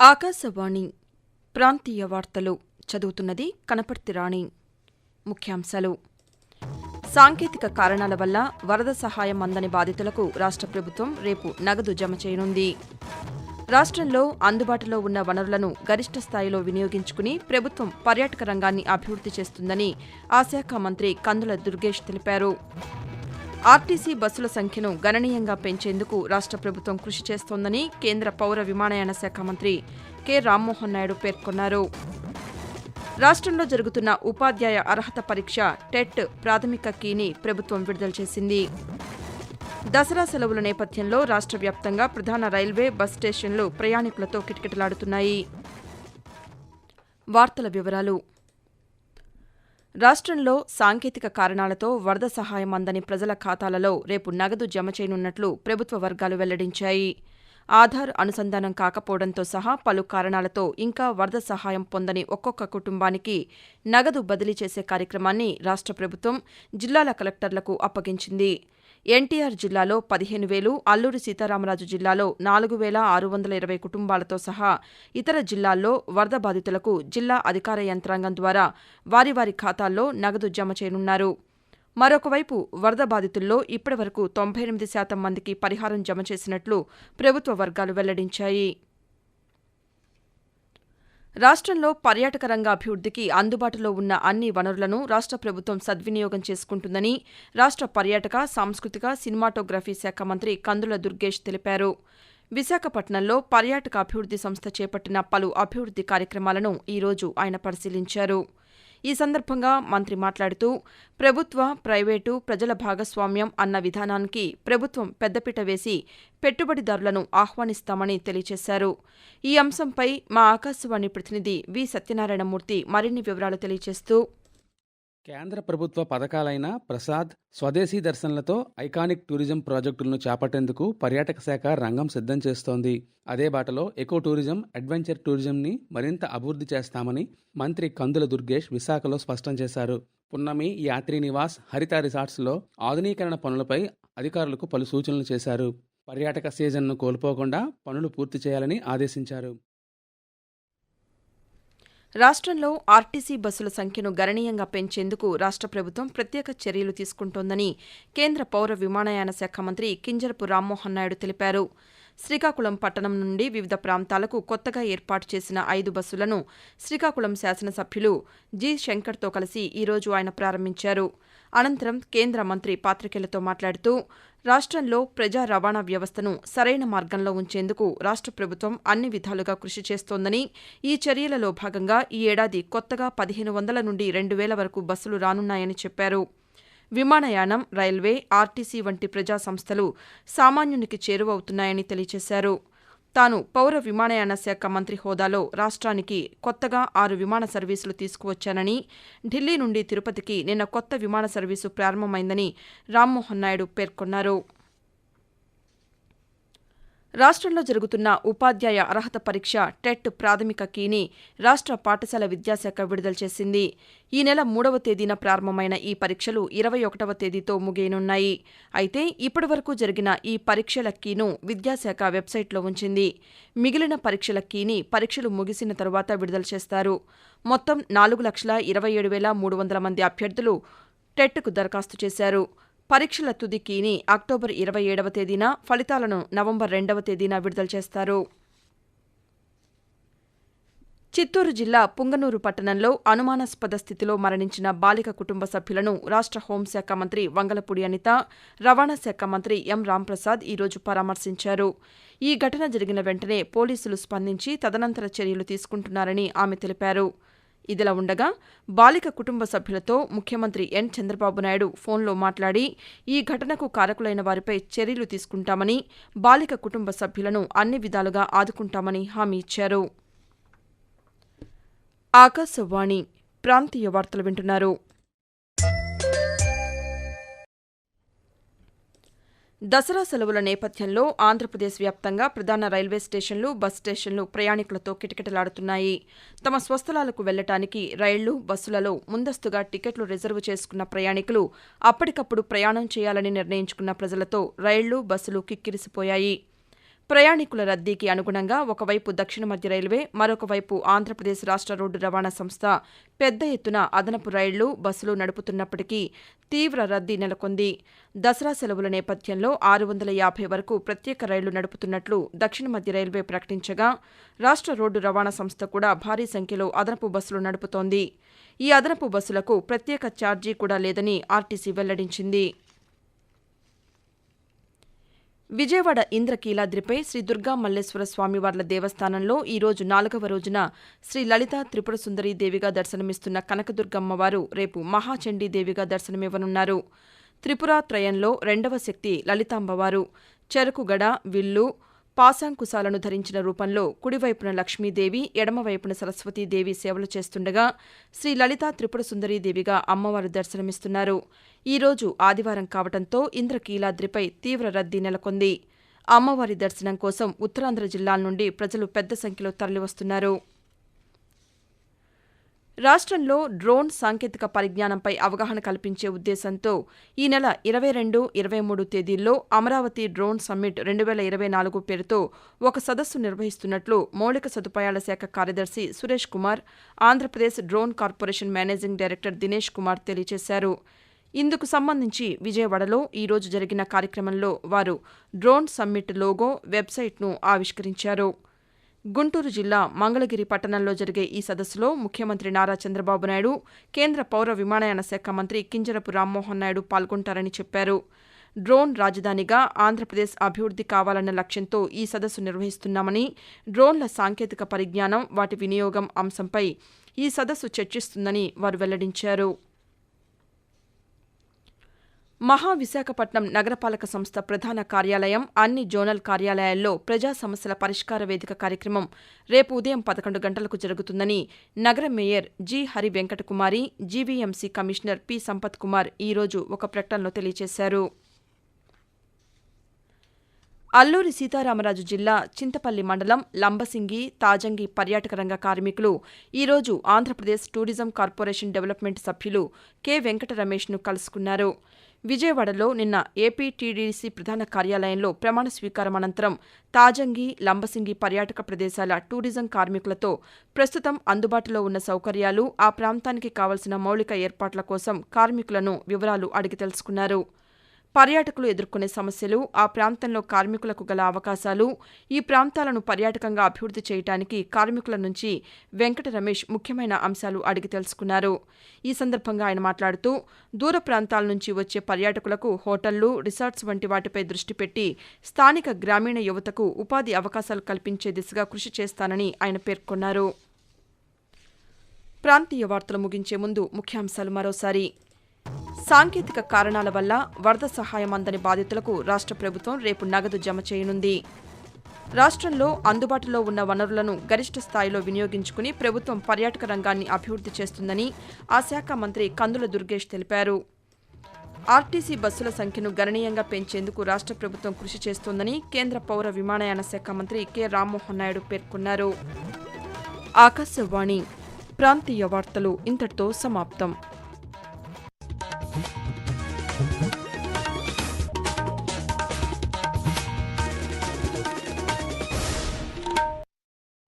ఆకాశవాణి ప్రాంతీయ వార్తలు చదువుతున్నది కనపర్తి రాణి. ముఖ్యాంశాలు. సాంకేతిక కారణాల వల్ల వరద సహాయం అందని బాధితులకు రాష్ట్ర ప్రభుత్వం రేపు నగదు జమ చేయనుంది. రాష్ట్రంలో అందుబాటులో ఉన్న వనరులను గరిష్ట స్థాయిలో వినియోగించుకుని ప్రభుత్వం పర్యాటక రంగాన్ని అభివృద్ది చేస్తుందని ఆ శాఖ మంత్రి కందుల దుర్గేష్ తెలిపారు. ఆర్టీసీ బస్సుల సంఖ్యను గణనీయంగా పెంచేందుకు రాష్ట్ర ప్రభుత్వం కృషి చేస్తోందని కేంద్ర పౌర విమానయాన శాఖ మంత్రి కె. రామ్మోహన్ నాయుడు పేర్కొన్నారు. రాష్ట్రంలో జరుగుతున్న ఉపాధ్యాయ అర్హత పరీక్ష టెట్ ప్రాథమిక కీని ప్రభుత్వం విడుదల చేసింది. దసరా సెలవుల నేపథ్యంలో రాష్ట్ర వ్యాప్తంగా ప్రధాన రైల్వే బస్ స్టేషన్లు ప్రయాణికులతో కిటకిటలాడుతున్నాయి. వార్తల వివరాలు. రాష్ట్రంలో సాంకేతిక కారణాలతో వరద సహాయం అందని ప్రజల ఖాతాలలో రేపు నగదు జమ చేయనున్నట్లు ప్రభుత్వ వర్గాలు వెల్లడించాయి. ఆధార్ అనుసంధానం కాకపోవడంతో సహా పలు కారణాలతో ఇంకా వరద సహాయం పొందని ఒక్కొక్క కుటుంబానికి నగదు బదిలీ చేసే కార్యక్రమాన్ని రాష్ట్ర ప్రభుత్వం జిల్లాల కలెక్టర్లకు అప్పగించింది. ఎన్టీఆర్ జిల్లాలో పదిహేను వేలు అల్లూరి సీతారామరాజు జిల్లాలో నాలుగు వేల ఆరు వందల ఇరవై కుటుంబాలతో సహా ఇతర జిల్లాల్లో వరద బాధితులకు జిల్లా అధికార యంత్రాంగం ద్వారా వారి వారి ఖాతాల్లో నగదు జమ చేయనున్నారు. మరొకవైపు వరద బాధితుల్లో ఇప్పటివరకు తొంభై ఎనిమిది శాతం మందికి పరిహారం జమ చేసినట్లు ప్రభుత్వ వర్గాలు వెల్లడించాయి. రాష్ట్రంలో పర్యాటక రంగ అభివృద్ధికి అందుబాటులో ఉన్న అన్ని వనరులను రాష్ట్ర ప్రభుత్వం సద్వినియోగం చేసుకుంటుందని రాష్ట్ర పర్యాటక సాంస్కృతిక సినిమాటోగ్రఫీ శాఖ మంత్రి కందుల దుర్గేష్ తెలిపారు. విశాఖపట్నంలో పర్యాటక అభివృద్ది సంస్థ చేపట్టిన పలు అభివృద్ది కార్యక్రమాలను ఈరోజు ఆయన పరిశీలించారు. ఈ సందర్భంగా మంత్రి మాట్లాడుతూ ప్రభుత్వ ప్రైవేటు ప్రజల భాగస్వామ్యం అన్న విధానానికి ప్రభుత్వం పెద్దపీట వేసి పెట్టుబడిదారులను ఆహ్వానిస్తామని తెలియజేశారు. ఈ అంశంపై మా ఆకాశవాణి ప్రతినిధి వి. సత్యనారాయణమూర్తి మరిన్ని వివరాలు తెలియజేస్తూ కేంద్ర ప్రభుత్వ పథకాలైన ప్రసాద్ స్వదేశీ దర్శన్లతో ఐకానిక్ టూరిజం ప్రాజెక్టులను చేపట్టేందుకు పర్యాటక శాఖ రంగం సిద్ధం చేస్తోంది. అదే బాటలో ఎకో టూరిజం అడ్వెంచర్ టూరిజంని మరింత అభివృద్ధి చేస్తామని మంత్రి కందుల దుర్గేష్ విశాఖలో స్పష్టం చేశారు. పున్నమి యాత్రి నివాస్ హరిత రిసార్ట్స్లో ఆధునీకరణ పనులపై అధికారులకు పలు సూచనలు చేశారు. పర్యాటక సీజన్ను కోల్పోకుండా పనులు పూర్తి చేయాలని ఆదేశించారు. రాష్ట్రంలో ఆర్టీసీ బస్సుల సంఖ్యను గణనీయంగా పెంచేందుకు రాష్ట్ర ప్రభుత్వం ప్రత్యేక చర్యలు తీసుకుంటోందని కేంద్ర పౌర విమానయాన శాఖ మంత్రి కింజరపు రామ్మోహన్ నాయుడు తెలిపారు. శ్రీకాకుళం పట్టణం నుండి వివిధ ప్రాంతాలకు కొత్తగా ఏర్పాటు చేసిన ఐదు బస్సులను శ్రీకాకుళం శాసనసభ్యులు జి శంకర్తో కలిసి ఈరోజు ఆయన ప్రారంభించారు. అనంతరం కేంద్ర మంత్రి పాతికేయులతో మాట్లాడుతూ రాష్ట్రంలో ప్రజా రవాణా వ్యవస్థను సరైన మార్గంలో ఉంచేందుకు రాష్ట్ర ప్రభుత్వం అన్ని విధాలుగా కృషి చేస్తోందని ఈ చర్యలలో భాగంగా ఈ ఏడాది కొత్తగా పదిహేను వందల నుండి రెండు వేల వరకు బస్సులు రానున్నాయని చెప్పారు. విమానయానం రైల్వే ఆర్టీసీ వంటి ప్రజా సంస్థలు సామాన్యునికి చేరువవుతున్నాయని తెలియజేశారు. తాను పౌర విమానయాన శాఖ మంత్రి హోదాలో రాష్ట్రానికి కొత్తగా ఆరు విమాన సర్వీసులు తీసుకువచ్చానని ఢిల్లీ నుండి తిరుపతికి నిన్న కొత్త విమాన సర్వీసు ప్రారంభమైందని రామ్మోహన్ నాయుడు పేర్కొన్నారు. రాష్ట్రంలో జరుగుతున్న ఉపాధ్యాయ అర్హత పరీక్ష టెట్ ప్రాథమిక కీని రాష్ట్ర పాఠశాల విద్యాశాఖ విడుదల చేసింది. ఈ నెల మూడవ తేదీన ప్రారంభమైన ఈ పరీక్షలు ఇరవై ఒకటవ తేదీతో ముగియనున్నాయి. అయితే ఇప్పటివరకు జరిగిన ఈ పరీక్షల కీను విద్యాశాఖ వెబ్సైట్లో ఉంచింది. మిగిలిన పరీక్షల కీని పరీక్షలు ముగిసిన తరువాత విడుదల చేస్తారు. మొత్తం నాలుగు లక్షల ఇరవై ఏడు వేల మూడు వందల మంది అభ్యర్థులు టెట్కు దరఖాస్తు చేశారు. పరీక్షల తుదికీని అక్టోబర్ ఇరవై ఏడవ తేదీన ఫలితాలను నవంబర్ రెండవ తేదీన విడుదల చేస్తారు. చిత్తూరు జిల్లా పుంగనూరు పట్టణంలో అనుమానాస్పద స్థితిలో మరణించిన బాలిక కుటుంబ సభ్యులను రాష్ట్ర హోంశాఖ మంత్రి వంగలపూడి అనిత రవాణా శాఖ మంత్రి ఎం రాంప్రసాద్ ఈరోజు పరామర్శించారు. ఈ ఘటన జరిగిన వెంటనే పోలీసులు స్పందించి తదనంతర చర్యలు తీసుకుంటున్నారని ఆమె తెలిపారు. ఇదిలా ఉండగా బాలిక కుటుంబ సభ్యులతో ముఖ్యమంత్రి ఎన్ చంద్రబాబు నాయుడు ఫోన్లో మాట్లాడి ఈ ఘటనకు కారకులైన వారిపై చర్యలు తీసుకుంటామని బాలిక కుటుంబ సభ్యులను అన్ని విధాలుగా ఆదుకుంటామని హామీ ఇచ్చారు. ఆకాశవాణి ప్రాంతీయ వార్తలు వింటున్నారు. దసరా సెలవుల నేపథ్యంలో ఆంధ్రప్రదేశ్ వ్యాప్తంగా ప్రధాన రైల్వే స్టేషన్లు బస్ స్టేషన్లు ప్రయాణికులతో కిటకిటలాడుతున్నాయి. తమ స్వస్థలాలకు వెళ్ళటానికి రైళ్ళు బస్సులలో ముందస్తుగా టికెట్లు రిజర్వ్ చేసుకున్న ప్రయాణికులు అప్పటికప్పుడు ప్రయాణం చేయాలని నిర్ణయించుకున్న ప్రజలతో రైళ్ళు బస్సులు కిక్కిరిసిపోయాయి. ప్రయాణికుల రద్దీకి అనుగుణంగా ఒకవైపు దక్షిణ మధ్య రైల్వే మరొకవైపు ఆంధ్రప్రదేశ్ రాష్ట్ర రోడ్డు రవాణా సంస్థ పెద్ద ఎత్తున అదనపు రైళ్ళు బస్సులు నడుపుతున్నప్పటికీ తీవ్ర రద్దీ నెలకొంది. దసరా సెలవుల నేపథ్యంలో ఆరు వందల యాభై వరకు ప్రత్యేక రైళ్ళు నడుపుతున్నట్లు దక్షిణ మధ్య రైల్వే ప్రకటించగా రాష్ట్ర రోడ్డు రవాణా సంస్థ కూడా భారీ సంఖ్యలో అదనపు బస్సులు నడుపుతోంది. ఈ అదనపు బస్సులకు ప్రత్యేక ఛార్జీ కూడా లేదని ఆర్టీసీ వెల్లడించింది. విజయవాడ ఇంద్రకీలాద్రిపై శ్రీ దుర్గా మల్లేశ్వర స్వామివార్ల దేవస్థానంలో ఈ రోజు నాలుగవ రోజున శ్రీ లలిత త్రిపుర సుందరీ దేవిగా దర్శనమిస్తున్న కనకదుర్గమ్మవారు రేపు మహాచండీ దేవిగా దర్శనమివ్వనున్నారు. త్రిపురాత్రయంలో రెండవ శక్తి లలితాంబవారు చెరుకుగడ విల్లు పాశాంకుశాలను ధరించిన రూపంలో కుడివైపున లక్ష్మీదేవి ఎడమవైపున సరస్వతీదేవి సేవలు చేస్తుండగా శ్రీ లలితా త్రిపుర సుందరీదేవిగా అమ్మవారు దర్శనమిస్తున్నారు. ఈ రోజు ఆదివారం కావడంతో ఇంద్రకీలాద్రిపై తీవ్ర రద్దీ నెలకొంది. అమ్మవారి దర్శనం కోసం ఉత్తరాంధ్ర జిల్లాల నుండి ప్రజలు పెద్ద సంఖ్యలో తరలివస్తున్నారు. రాష్ట్రంలో డ్రోన్ సాంకేతిక పరిజ్ఞానంపై అవగాహన కల్పించే ఉద్దేశంతో ఈ నెల ఇరవై రెండు ఇరవై మూడు తేదీల్లో అమరావతి డ్రోన్ సమ్మిట్ రెండు వేల ఇరవై నాలుగు పేరుతో ఒక సదస్సు నిర్వహిస్తున్నట్లు మౌలిక సదుపాయాల శాఖ కార్యదర్శి Suresh Kumar Andhra Pradesh drone corporation managing director Dinesh Kumar తెలియజేశారు. ఇందుకు సంబంధించి విజయవాడలో ఈ రోజు జరిగిన కార్యక్రమంలో వారు డ్రోన్ సమ్మిట్ లోగో వెబ్సైట్ను ఆవిష్కరించారు. గుంటూరు జిల్లా మంగళగిరి పట్టణంలో జరిగే ఈ సదస్సులో ముఖ్యమంత్రి నారా చంద్రబాబు నాయుడు కేంద్ర పౌర విమానయాన శాఖ మంత్రి కింజరపు రామ్మోహన్ నాయుడు పాల్గొంటారని చెప్పారు. డ్రోన్ రాజధానిగా ఆంధ్రప్రదేశ్ అభివృద్ధి కావాలన్న లక్ష్యంతో ఈ సదస్సు నిర్వహిస్తున్నామని డ్రోన్ల సాంకేతిక పరిజ్ఞానం వాటి వినియోగం అంశంపై ఈ సదస్సు చర్చిస్తుందని వారు వెల్లడించారు. మహావిశాఖపట్నం నగరపాలక సంస్థ ప్రధాన కార్యాలయం అన్ని జోనల్ కార్యాలయాల్లో ప్రజా సమస్యల పరిష్కార వేదిక కార్యక్రమం రేపు ఉదయం పదకొండు గంటలకు జరుగుతుందని నగర mayor G. Hari Venkatakumari GVMC commissioner P. Sampath Kumar ఈరోజు ఒక ప్రకటనలో తెలియజేశారు. అల్లూరి సీతారామరాజు జిల్లా చింతపల్లి మండలం లంబసింగి తాజంగి పర్యాటక రంగ కార్మికులు ఈరోజు ఆంధ్రప్రదేశ్ టూరిజం కార్పొరేషన్ డెవలప్మెంట్ సభ్యులు కె. వెంకట రమేష్ను కలుసుకున్నారు. విజయవాడలో నిన్న ఏపీటీడీసీ ప్రధాన కార్యాలయంలో ప్రమాణ స్వీకారం అనంతరం తాజంగి లంబసింగి పర్యాటక ప్రదేశాల టూరిజం కార్మికులతో ప్రస్తుతం అందుబాటులో ఉన్న సౌకర్యాలు ఆ ప్రాంతానికి కావలసిన మౌలిక ఏర్పాట్ల కోసం కార్మికులను వివరాలు అడిగి తెలుసుకున్నారు. పర్యాటకులు ఎదుర్కొనే సమస్యలు ఆ ప్రాంతంలో కార్మికులకు గల అవకాశాలు ఈ ప్రాంతాలను పర్యాటకంగా అభివృద్ధి చేయడానికి కార్మికుల నుంచి వెంకట రమేష్ ముఖ్యమైన అంశాలు అడిగి తెలుసుకున్నారు. ఈ సందర్భంగా ఆయన మాట్లాడుతూ దూర ప్రాంతాల నుంచి వచ్చే పర్యాటకులకు హోటళ్ళు రిసార్ట్స్ వంటి వాటిపై దృష్టి పెట్టి స్థానిక గ్రామీణ యువతకు ఉపాధి అవకాశాలు కల్పించే దిశగా కృషి చేస్తానని ఆయన పేర్కొన్నారు. ప్రాంతీయ వార్తలు ముగించే ముందు ముఖ్యాంశాలు మరోసారి. సాంకేతిక కారణాల వల్ల వరద సహాయం అందని బాధితులకు రాష్ట్ర ప్రభుత్వం రేపు నగదు జమ చేయనుంది. రాష్ట్రంలో అందుబాటులో ఉన్న వనరులను గరిష్ట స్థాయిలో వినియోగించుకుని ప్రభుత్వం పర్యాటక రంగాన్ని అభివృద్ధి చేస్తుందని ఆ శాఖ మంత్రి కందుల దుర్గేష్ తెలిపారు. ఆర్టీసీ బస్సుల సంఖ్యను గణనీయంగా పెంచేందుకు రాష్ట్ర ప్రభుత్వం కృషి చేస్తోందని కేంద్ర పౌర విమానయాన శాఖ మంత్రి కె. రామ్మోహన్ నాయుడు పేర్కొన్నారు. ఆకాశవాణి ప్రాంతీయ వార్తలు ఇంతటితో సమాప్తం.